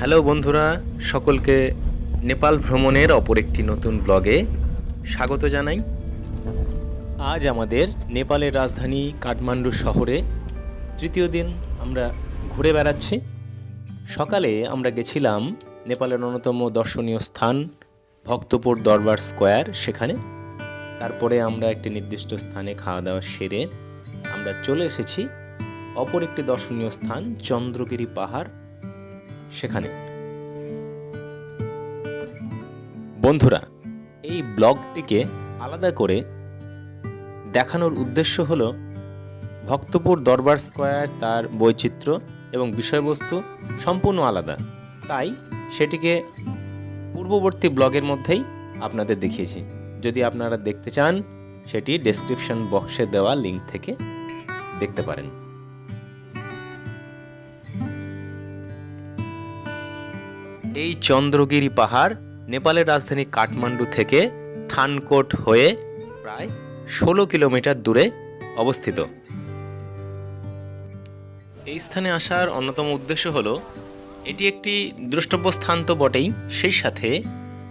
Hello বন্ধুরা, সকলকে নেপাল ভ্রমণের অপর একটি নতুন ব্লগে স্বাগত জানাই। আজ আমাদের নেপালের রাজধানী কাঠমান্ডু শহরে তৃতীয় দিন আমরা ঘুরে বেড়াচ্ছি। সকালে আমরা গেছিলাম নেপালের অন্যতম দর্শনীয় স্থান ভক্তপুর দরবার স্কোয়ার সেখানে। তারপরে আমরা একটি নির্দিষ্ট স্থানে খাওয়া দাওয়া সেরে আমরা চলে এসেছি অপর একটি দর্শনীয় স্থান চন্দ্রগিরি পাহাড়। সেখানে। বন্ধুরা, এই ব্লগটিকে আলাদা করে দেখানোর উদ্দেশ্য হল ভক্তপুর দরবার স্কোয়ার তার বৈচিত্র্য এবং বিষয়বস্তু সম্পূর্ণ আলাদা। তাই সেটিকে পূর্ববর্তী ব্লগের মধ্যেই আপনাদের দেখিয়েছি। যদি আপনারা দেখতে চান, সেটি ডেসক্রিপশন বক্সে দেওয়া লিঙ্ক থেকে দেখতে পারেন। এই চন্দ্রগিরি পাহাড় নেপালের রাজধানী কাঠমান্ডু থেকে থানকোট হয়ে প্রায় ষোলো কিলোমিটার দূরে অবস্থিত। এই স্থানে আসার অন্যতম উদ্দেশ্য হলো, এটি একটি দ্রষ্টব্য স্থান তো বটেই, সেই সাথে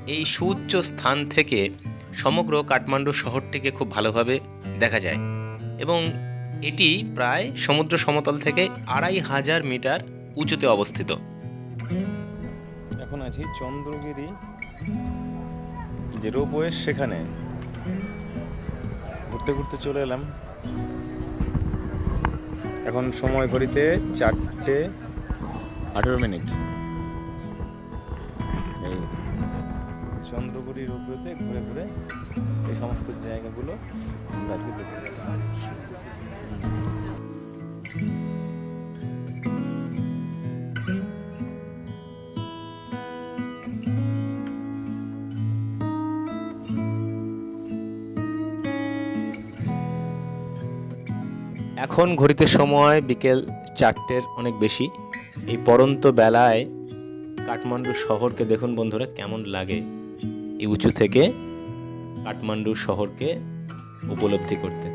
এই সুউচ্চ স্থান থেকে সমগ্র কাঠমান্ডু শহরটিকে খুব ভালোভাবে দেখা যায় এবং এটি প্রায় সমুদ্র সমতল থেকে আড়াই হাজার মিটার উঁচুতে অবস্থিত। এখন আছি চন্দ্রগিরি যে রোপওয়ে সেখানে। ঘুরতে ঘুরতে চলে এলাম। এখন সময় ঘড়িতে চারটে আঠেরো মিনিট। এই চন্দ্রগিরি রোপওয়েতে ঘুরে ঘুরে এই সমস্ত জায়গাগুলো আজকে এখন ঘড়িতে সময় বিকেল চারটের অনেক বেশি। এই পরন্ত বেলায় কাঠমান্ডু শহরকে দেখুন বন্ধুরা, কেমন লাগে? এই উঁচু থেকে কাঠমান্ডু শহরকে উপলব্ধি করতে।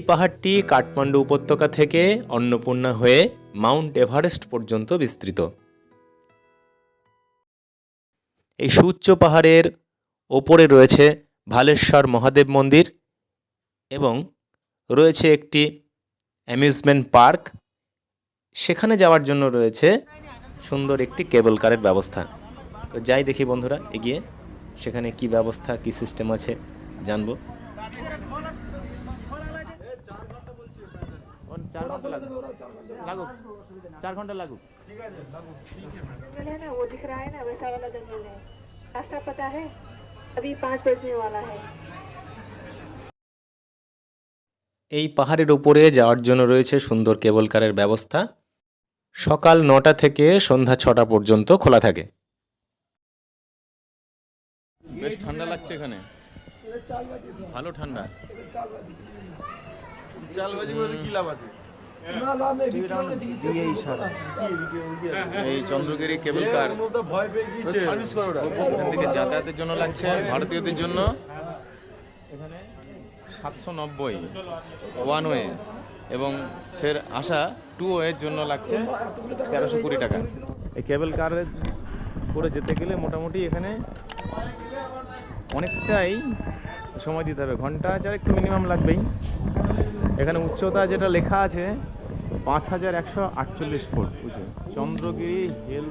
এই পাহাড়টি কাঠমান্ডু উপত্যকা থেকে অন্নপূর্ণা হয়ে মাউন্ট এভারেস্ট পর্যন্ত বিস্তৃত। এই সুউচ্চ পাহাড়ের ওপরে রয়েছে ভালেশ্বর মহাদেব মন্দির এবং রয়েছে একটি অ্যামিউজমেন্ট পার্ক। সেখানে যাওয়ার জন্য রয়েছে সুন্দর একটি কেবল কারের ব্যবস্থা। তো যাই দেখি বন্ধুরা, এগিয়ে সেখানে কি ব্যবস্থা, কি সিস্টেম আছে, জানব। চার ঘন্টা লাগুক লাগুক চার ঘন্টা লাগুক जंगल है ना वो दिख रहा है ना वैसा वाला जंगल है रास्ता पता है अभी पाँच बजने वाला है এই পাহাড়ের উপরে যাওয়ার জন্য রয়েছে সুন্দর কেবল কারের ব্যবস্থা সকাল নটা থেকে সন্ধ্যা ছটা পর্যন্ত খোলা থাকে বেশ ঠান্ডা লাগছে এখানে ভালো ঠান্ডা এই চন্দ্রগিরি কেবল কার? থেকে যাতায়াতের জন্য লাগছে ভারতীয়দের জন্য সাতশো নব্বই ওয়ান ওয়ে এবং ফের আসা টু ওয়ের জন্য লাগছে তেরোশো কুড়ি টাকা। এই কেবল কারে করে যেতে গেলে মোটামুটি এখানে অনেকটাই সময় দিতে হবে। ঘণ্টা চার একটু মিনিমাম লাগবেই। এখানে উচ্চতা যেটা লেখা আছে, পাঁচ হাজার একশো আটচল্লিশ ফুট উঁচু চন্দ্রগিরি হিল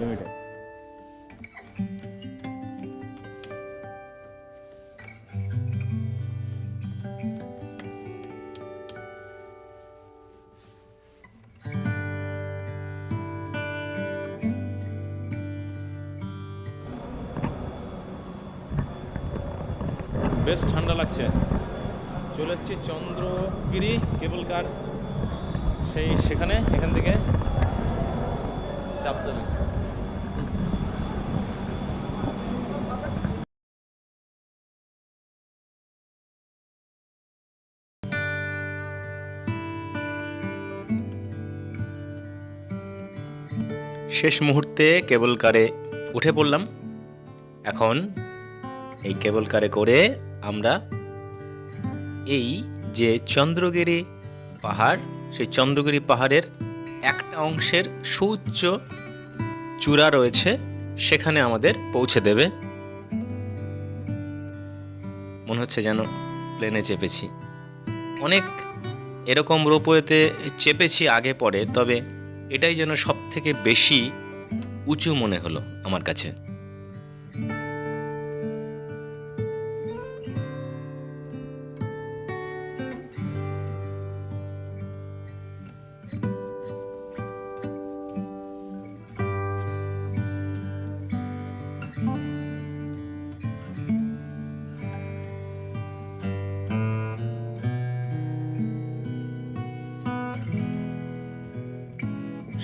লিমিটেড বেশ ঠান্ডা লাগছে। চলে এসেছি চন্দ্রগিরি কেবল কার। সেই সেখানে, এখান থেকে চাপতে। শেষ মুহূর্তে কেবল কারে উঠে পড়লাম। এখন এই কেবল কারে করে আমরা এই যে চন্দ্রগিরি পাহাড়, সেই চন্দ্রগিরি পাহাড়ের একটা অংশের সুউচ্চ চূড়া রয়েছে, সেখানে আমাদের পৌঁছে দেবে। মনে হচ্ছে যেন প্লেনে চেপেছি। অনেক এরকম রোপওয়েতে চেপেছি আগে পরে, তবে এটাই যেন সব থেকে বেশি উঁচু মনে হলো আমার কাছে।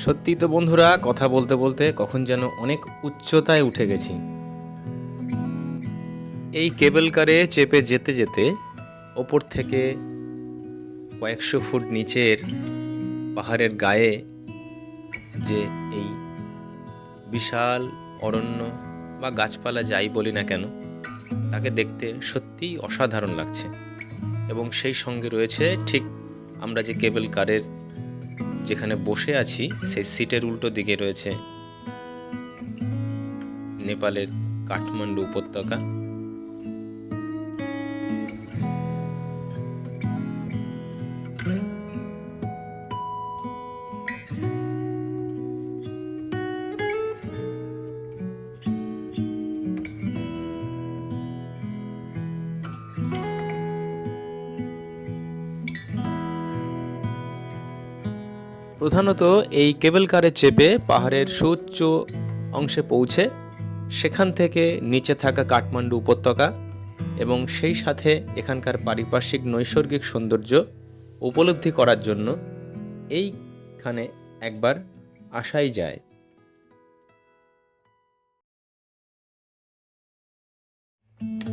সত্যি তো বন্ধুরা, কথা বলতে বলতে কখন যেন অনেক উচ্চতায় উঠে গেছি। এই কেবল কারে চেপে যেতে যেতে ওপর থেকে কয়েকশো ফুট নিচের পাহাড়ের গায়ে যে এই বিশাল অরণ্য বা গাছপালা যাই বলি না কেন, তাকে দেখতে সত্যিই অসাধারণ লাগছে। এবং সেই সঙ্গে রয়েছে ঠিক আমরা যে কেবল কারের যেখানে বসে আছি সেই সিটের উল্টো দিকে রয়েছে নেপালের কাঠমান্ডু উপত্যকা। প্রধানত এই কেবল কারে চেপে পাহাড়ের সুউচ্চ অংশে পৌঁছে, সেখান থেকে নিচে থাকা কাঠমান্ডু উপত্যকা এবং সেই সাথে এখানকার পারিপার্শ্বিক নৈসর্গিক সৌন্দর্য উপলব্ধি করার জন্য এইখানে একবার আসাই যায়। এ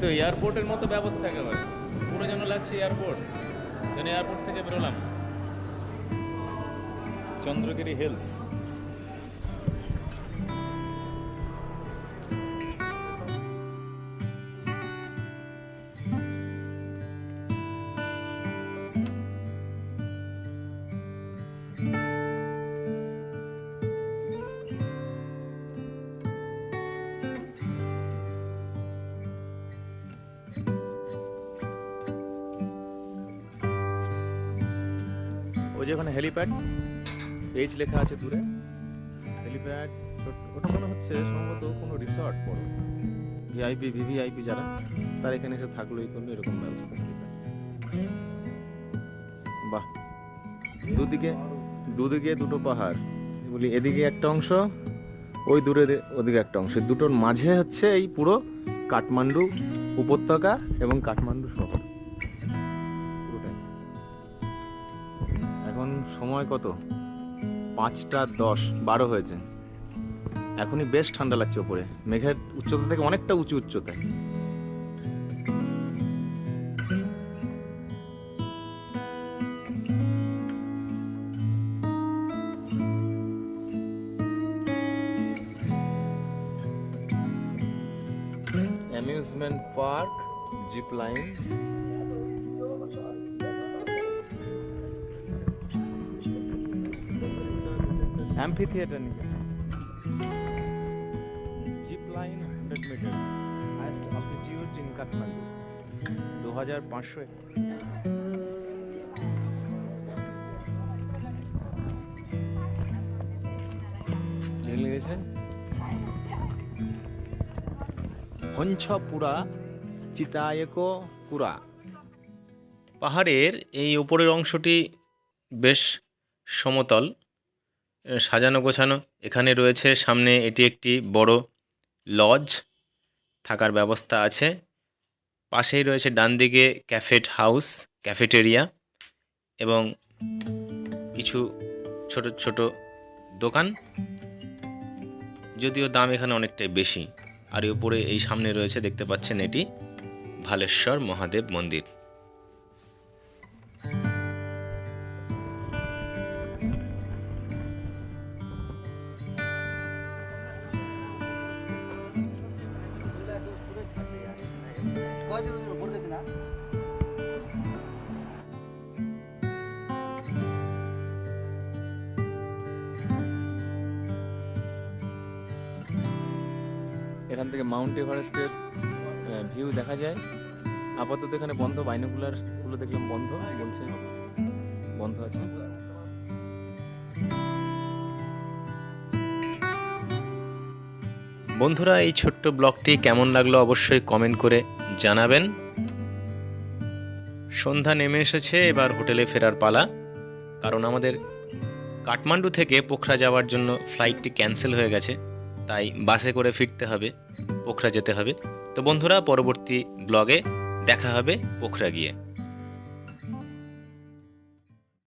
তো এয়ারপোর্টের মতো ব্যবস্থা একেবারে। পুরো যেন লাগছে এয়ারপোর্ট। যেন এয়ারপোর্ট থেকে বেরোলাম। চন্দ্রগিরি হিলস। যে ওখানে হেলিপ্যাড এইচ লেখা আছে দূরে। হেলিপ্যাড ওটা মনে হচ্ছে সম্ভবত কোনো রিসর্ট বড়। ভিআইপি ভিভিআইপি যারা, তার এখানে এসে থাকল, এই করল, এরকম ব্যবস্থা বাহ। দুদিকে দুদিকে দুটো পাহাড়। বলি, এদিকে একটা অংশ, ওই দূরে ওদিকে একটা অংশ। দুটোর মাঝে হচ্ছে এই পুরো কাঠমান্ডু উপত্যকা এবং কাঠমান্ডু শহর। এখন সময় কত? পাঁচটা দশ, বারো হয়েছে। এখনই বেশ ঠান্ডা লাগছে ওপরে। মেঘের উচ্চতা থেকে অনেকটা উঁচু উচ্চতায়। Amusement park zip line amphitheatre নিচে zip line hundred metre highest altitude in Kathmandu দু হাজার পাঁচশো লেগেছে? হঞ্ছপুরা চিতায়ক পুরা পাহাড়ের এই উপরের অংশটি বেশ সমতল। সাজানো গোছানো। এখানে রয়েছে, সামনে এটি একটি বড় লজ। থাকার ব্যবস্থা আছে। পাশেই রয়েছে ডান দিকে ক্যাফেট হাউস, ক্যাফেটেরিয়া এবং কিছু ছোট ছোট দোকান। যদিও দাম এখানে অনেকটাই বেশি। আর উপরে, এই সামনে রয়েছে, দেখতে পাচ্ছেন এটি ভালেশ্বর মহাদেব মন্দির। এখান থেকে মাউন্ট এভারেস্টের ভিউ দেখা যায়। আপাতত এখানে বন্ধ বাইনোকুলারগুলো দেখলাম বন্ধ, বলছে বন্ধ আছে। বন্ধুরা, এই ছোট্ট ব্লগটি কেমন লাগল অবশ্যই কমেন্ট করে জানাবেন। সন্ধ্যা নেমে এসেছে, এবার হোটেলে ফেরার পালা। কারণ আমাদের কাঠমান্ডু থেকে পোখরা যাওয়ার জন্য ফ্লাইটটি ক্যান্সেল হয়ে গেছে। তাই বাসে করে ফিরতে হবে, পোখরা যেতে হবে। তো বন্ধুরা, পরবর্তী ব্লগে দেখা হবে পোখরা গিয়ে।